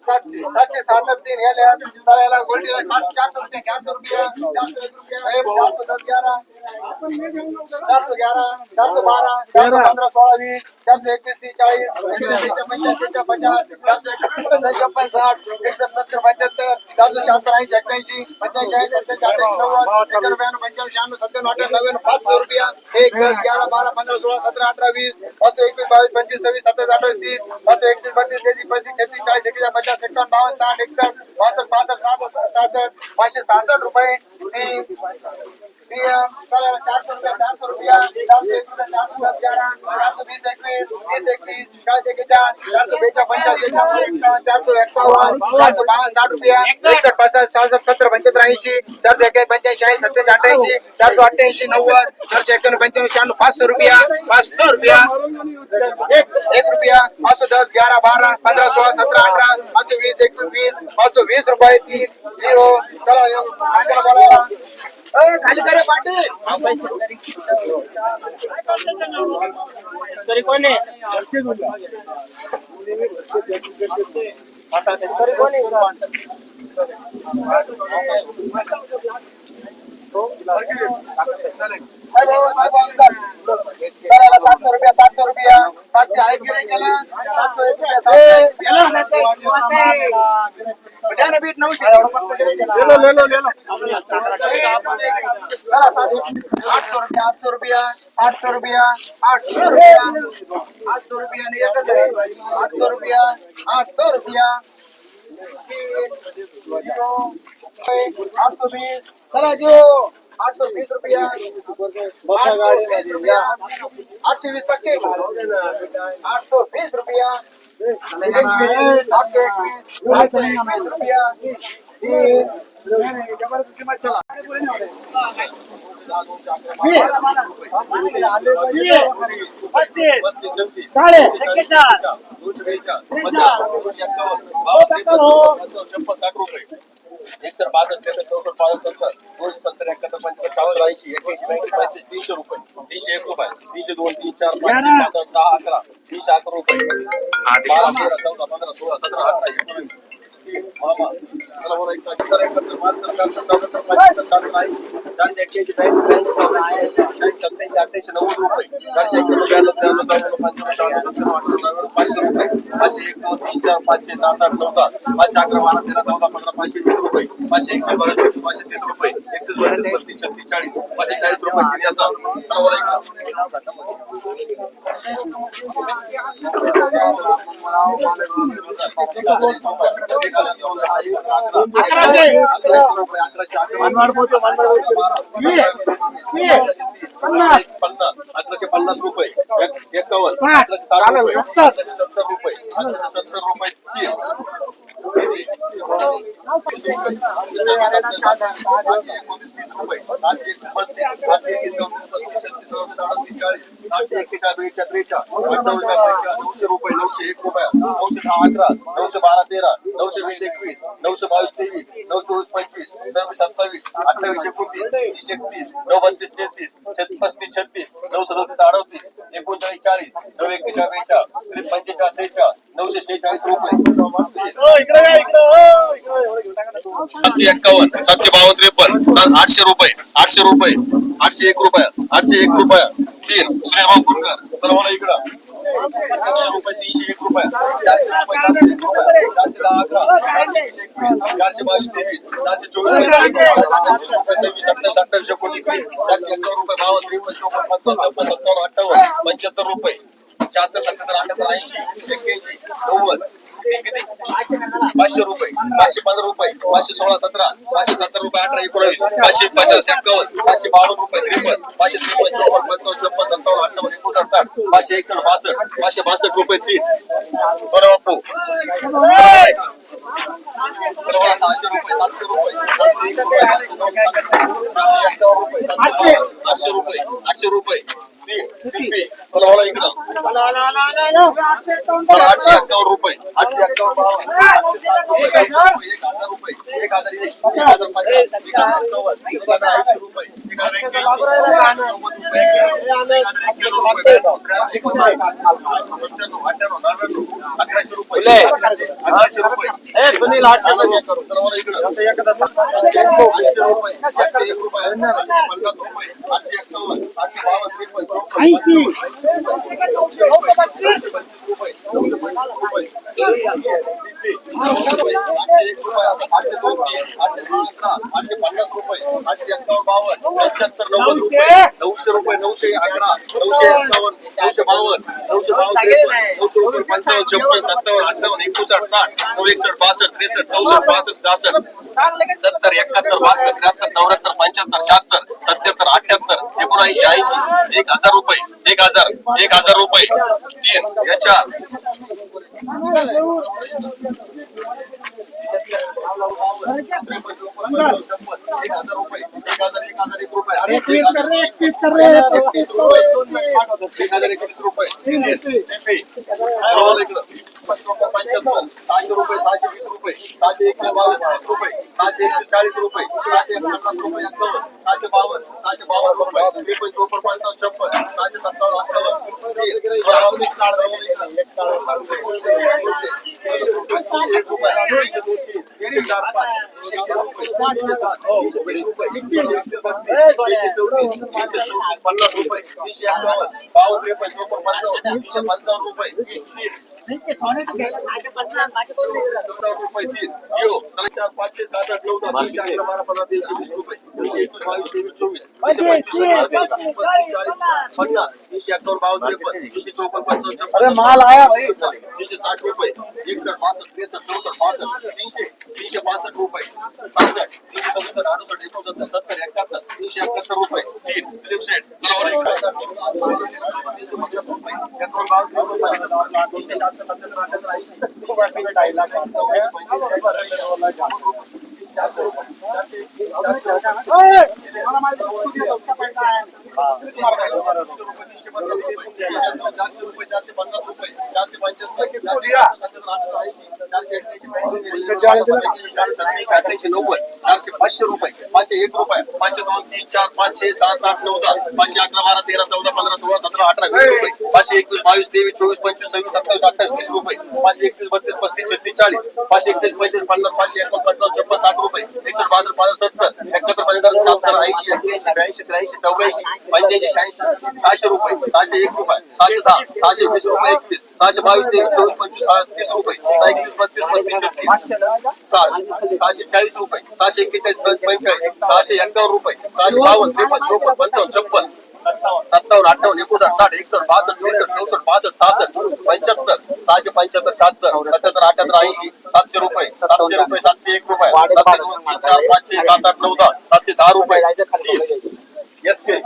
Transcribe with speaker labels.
Speaker 1: सातशे सहासष्ट तीन हे लिहा. चारशे रुपये चारशे चारशे एक रुपये चारशे दस ग्यारह चारशे ग्यारह चारशे बारा चारशे चारशे एकवीस तीस चाळीस एकवीस पचास चारशे छप्पन साठ एकसष्ट सत्तर पंच्याहत्तर चारशे शहात्तर ऐंशी एक्क्याऐंशी पंच्याऐंशी ऐंशी अठ्ठ्याऐंशी नव्वद एकावन्न पंच्याऐंशी शहाण्णव सत्त्याण्णव रुपया एक दस ग्यारह बारा पंधरा सोळा सतरा अठरा वीस पाचशे एकवीस बावीस पंचवीस सव्वीस तीस पाचशे एकतीस बत्तीस तेहतीस पस्तीस छत्तीस चाळीस एकवीस पचास एकावन्न बावन्न साठ एकसष्ट बासष्ट पासष्ट सहासष्ट सहासष्ट पाचशे सहासष्ट रुपये तीन तीन चला चारशे रुपया चारशे रुपया चारशे एक रुपया चारशे दस ग्यारह चारशे वीस एकवीस तीस एकवीस चाळीस एकेचाळीस चारशे बेचाळीस पंचाळीस एकावन्न चारशे एक्कावन्न चारशे बावन्न साठ रुपया एकसष्ट पासष्ट सहासष्ट सत्तर पंच्याहत्तर ऐंशी चारशे एक्याऐंशी पंच्याऐंशी ऐंशी सत्त्याऐंशी अठ्ठ्याऐंशी चारशे अठ्ठ्याऐंशी नव्वद चारशे एक्क्याण्णव पंच्याण्णव शहाण्णव पाँच दस ग्यारह बारह पंद्रह सोलह सत्रह अठारह पाँच सौ बीस एक बीस पाँच सौ बीस रुपए तीन ज़ीरो। चलो खाली सात सौ रुपया सात सौ रुपया। रुपया आठ सौ रुपया आठ सौ रुपया नहीं एकच आहे आठ सौ रुपया आठ सौ रुपया आठ सौ बीस चला घेऊ आठ सौ बीस रुपया आठशे वीस टक्के आठ सौ बीस रुपया आठशे एकवीस रुपया ज़बरदस्त किंमत चला
Speaker 2: एकसर बासष्ट चौसष्ट पासष्ट सत्तर दोनशे सत्तर एकाहत्तर पंच्याहत्तर चावन्न ऐंशी पंच्याऐंशी तीनशे रुपये तीनशे एक रुपये तीनशे दोन तीन चार पाच दहा अकरा तीनशे अकरा रुपये बारा तेरा चौदा पंधरा सोळा सतरा अठरा पाचशे रुपये पाचशे एक दोन तीन पाचशे सात आठ चौदा पाचशे अकरा बारा तेरा चौदा पंधरा पाचशे वीस रुपये. पाचशे एकवीस बावीस पंचवीस पाचशे तीस रुपये एकतीस बत्तीस पस्तीस छत्तीस चाळीस पाचशे चाळीस रुपये किती अकराशे पन्नास अकराशे पन्नास रुपये. एकावन्न. अकराशे साठ रुपये. अकराशे सत्तर रुपये. अकराशे सत्तर रुपये. छत्रीच्या पंचावन्न रुपये नऊशे एक रुपया नऊशे दहा अकरा नऊशे बारा तेरा नऊशे वीस एकवीस नऊशे बावीस तेवीस नऊ चोवीस पंचवीस सव्वीस सत्तावीस अठ्ठावीस एकोणतीस तीस एकतीस नऊ बत्तीस तेहतीस छत्तीस पस्तीस छत्तीस नऊ सदतीस अडतीस एकोणचाळीस चाळीस नऊ एक्केचाळीस बेचाळीस पंचेचाळीस सेहेचाळीस नऊशे शेहेचाळीस रुपये. सातशे एक्कावन्न सातशे बावन्न त्रेपन्न सा- आठशे रुपये आठशे रुपये आठशे एक रुपया आठशे एक रुपया तीन सुनीलभाऊ कुलकर चला मला इकडं. तीनशे रुपये तीनशे एक रुपये चारशे रुपये चारशे एक रुपये चारशे दहा अकरा चारशे वीस एकवीस चारशे बावीस तेवीस चारशे चोवीस पंचवीस, रुपये सव्वीस सत्तावीस अठ्ठावीस एकोणीस वीस चारशे एक्कावन्न रुपये बावन्न त्रेपन्न चौपन्न पंचावन्न छप्पन्न सत्तावन्न अठ्ठावन्न पंच्याहत्तर रुपये शहात्तर सत्त्याहत्तर अठ्याहत्तर ऐंशी एक्क्याऐंशी नव्वद पाचशे रुपये पाचशे पंधरा रुपये पाचशे सोळा सतरा पाचशे सत्तर रुपये अठरा एकोणावीस पाचशे पचास एक्कावन्न पाचशे बावन्न रुपये त्रेपन्न पाचशे त्रेपन्न चौपन्न पंचावन्न छप्पन्न सत्तावन्न अठ्ठावन्न एकोणसाठ साठ पाचशे एकसष्ट बासष्ट पाचशे बासष्ट रुपये तीन. बरं बापू. सहाशे रुपये सातशे रुपये सातशे एक रुपये सातशे रुपये आठशे रुपये आठशे रुपये तीन मला इकडं. आठशे एक्कावन्न रुपये. आठशे एक्कावन्न रुपये, एक हजार रुपये. एक हजार एक एक हजार पन्नास एक हजार नव्वद. एक हजार ऐंशी रुपये. एक हजार एक्क्याऐंशी. एक हजार नव्वद रुपये. एक हजार एक्क्याण्णव रुपये. सत्त्याण्णव, अठ्ठ्याण्णव, नव्याण्णव, अकराशे रुपये. अकराशे. रुपये.
Speaker 3: सुनील आठशे
Speaker 2: चला मला इकडं. आठशे रुपये. आठशे एक रुपये. पन्नास रुपये आठशे एक्कावन्न आठशे बावन्न त्रेपन्न चौपन्न ऐंशी रुपये नऊशे रुपये आठशे पंचवीस रुपये नऊशे पन्नास रुपये आठशे एक रुपये आठशे दोन तीन आठशे पन्नास रुपये आठशे एक्कावन्न बावन्न पंच्याहत्तर नव्वद रुपये नऊशे रुपये नऊशे अकरा नऊशे एक्कावन्न नऊशे बावन्न नऊशे बावन्न नऊशे रुपये पंचावन्न छप्पन सत्तावन्न अठ्ठावन्न एकोणसाठ साठ नऊ एकसष्ट बासष्ट त्रेसष्ट चौसष्ट पासष्ट सहासष्ट सत्तर एकाहत्तर बहात्तर त्र्याहत्तर चौऱ्याहत्तर पंच्याहत्तर शहात्तर सत्याहत्तर अठ्याहत्तर एकोणऐंशी ऐंशी एक हजार रुपये एक हजार एक हजार रुपये तीन याच्या एक हजार रुपये एक हजार एक हजार एक रुपये एक हजार एकतीस रुपये एक हजार एकवीस रुपये पंच्याहत्तर सहाशे रुपये सहाशे वीस रुपये सहाशे एकवीस बावीस तीस रुपये सहाशे एकवीस चाळीस रुपये सहाशे एकावन्न रुपये एकावन्न सहाशे बावन्न सहाशे बावन्न रुपये त्रेपन्न चोपन्न पंचावन्न छप्पन सहाशे सत्तावन्न अठ्ठावन्न तीनशे रुपये तीनशे एक रुपये तीनशे दोन तीन तीनशे चार पाच पाँच के साथ पन्नास रुपये तीनशे अठ्ठावन्न बावन्न त्रेपन्न चोपन्न पंचावन्न तीनशे पंचावन्न रुपये रुपये तीन जिओ चार पाचशे सात आठ नऊ दहा तीनशे अकरा बारा पंधरा तीनशे वीस रुपये तीनशे
Speaker 1: अरे माल आया
Speaker 2: तीनशे साठ रुपये एकसठ बासष्ट त्रेसष्ट चौसष्ट बासष्ट तीनशे तीनशे बासष्ट रुपये सासष्ट तीनशे सदुसष्ट अडुसष्ट एकोणसत्तर सत्तर एकाहत्तर तीनशे एकाहत्तर रुपये तीन त्रेपशेट चला तीनशे पंच्याहत्तर रुपये एकावन्न बावन तीनशे सात अठ्ठ्याऐंशी नव्वद चारशे पाचशे रुपये एक रुपये पाचशे दोन तीन चार पाचशे सात आठ नऊ दहा पाचशे अकरा बारा तेरा चौदा पंधरा सोळा सतरा अठरा वीस रुपये पाचशे एकवीस बावीस तेवीस चोवीस पंचवीस सव्वीस सत्तावीस अठ्ठावीस तीस रुपये. पाचशे बत्तीस पस्तीस छत्तीस चाळीस पाचशे एकतीस पंचवीस पन्नास पाचशे एकोण छप्पन साठ रुपये एकशे बासष्ट पासष्ट सत्तर एकाहत्तर पंच्याहत्तर शहात्तर ऐंशी एक्याऐंशी ब्याऐंशी त्र्याऐंशी चौऱ्याऐंशी सहाशे रुपये सहाशे एक रुपये सहाशे दहा सहाशे वीस रुपये एकवीस सहाशे बावीस ते चोवीस पंचवीस तीस रुपये. सहा एकवीस बत्तीस पस्तीस छत्तीस. सहाशे चाळीस रुपये. सहाशे एक्केचाळीस पंचेचाळीस. सहाशे एक्कावन्न रुपये. सहाशे बावन्न त्रेपन्न चोपन्न पंचावन्न छप्पन. सत्तावन्न अठ्ठावन्न एकोणसाठ साठ एकसष्ट बासष्ट त्रेसष्ट चौसष्ट पासष्ट सहासष्ट पंच्याहत्तर. सहाशे पंच्याहत्तर शहात्तर. सत्याहत्तर अठ्याहत्तर ऐंशी सातशे रुपये. सातशे रुपये सातशे एक रुपये. सातशे दोन तीन चार पाचशे सात आठ नऊ दहा. सातशे दहा रुपये. S K.